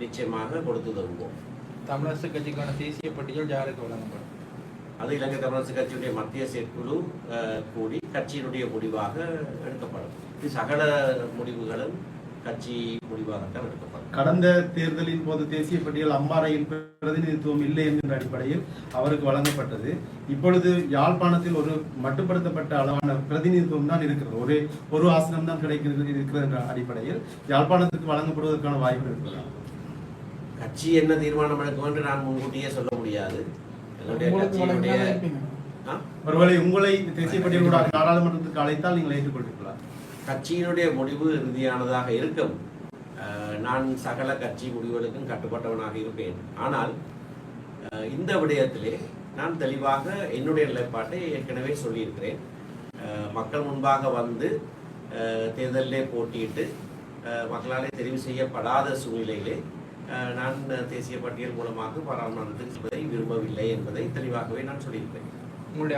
நிச்சயமாக கொடுத்து தருவோம். தமிழரசு கட்சிக்கான தேசிய பட்டியல் யாருக்கு வழங்கப்படும்? அது இலங்கை தமிழரசு கட்சியுடைய மத்திய செயற்குழு கூடி கட்சியினுடைய முடிவாக எடுக்கப்படும். இது சகல முடிவுகளும் கட்சி முடிவாகத்தான் எடுக்கப்படும். கடந்த தேர்தலின் போது தேசிய பட்டியல் அம்பாறையில் பிரதிநிதித்துவம் இல்லை என்கின்ற அடிப்படையில் அவருக்கு வழங்கப்பட்டது. இப்பொழுது யாழ்ப்பாணத்தில் ஒரு மட்டுப்படுத்தப்பட்ட அளவான பிரதிநிதித்துவம் தான் இருக்கிறது. ஒரே ஒரு ஆசனம் தான் கிடைக்கிறது இருக்கிறது என்ற அடிப்படையில் யாழ்ப்பாணத்துக்கு வழங்கப்படுவதற்கான வாய்ப்பு இருக்கிறதா? கட்சி என்ன தீர்மானம் எடுக்கும் என்று நான் முன்கூட்டியே சொல்ல முடியாது. கட்சியினுடைய? ஒருவேளை உங்களை தேசிய பட்டியலோட நாடாளுமன்றத்துக்கு அழைத்தால் நீங்கள் ஏற்றுக்கொள்வீர்களா? கட்சியினுடைய முடிவு இறுதியானதாக இருக்கும். நான் சகல கட்சி முடிவுகளுக்கும் கட்டுப்பட்டவனாக இருப்பேன். ஆனால் அஹ், இந்த விடயத்திலே நான் தெளிவாக என்னுடைய நிலைப்பாட்டை ஏற்கனவே சொல்லியிருக்கிறேன். மக்கள் முன்பாக வந்து தேர்தலிலே போட்டியிட்டு அஹ், மக்களாலே தெரிவு செய்யப்படாத சூழ்நிலையிலே நான் தேசிய பட்டியல் மூலமாக பாராளுமன்றத்துக்கு செல்வதை விரும்பவில்லை என்பதை தெளிவாகவே நான் சொல்லியிருப்பேன். உங்களுடைய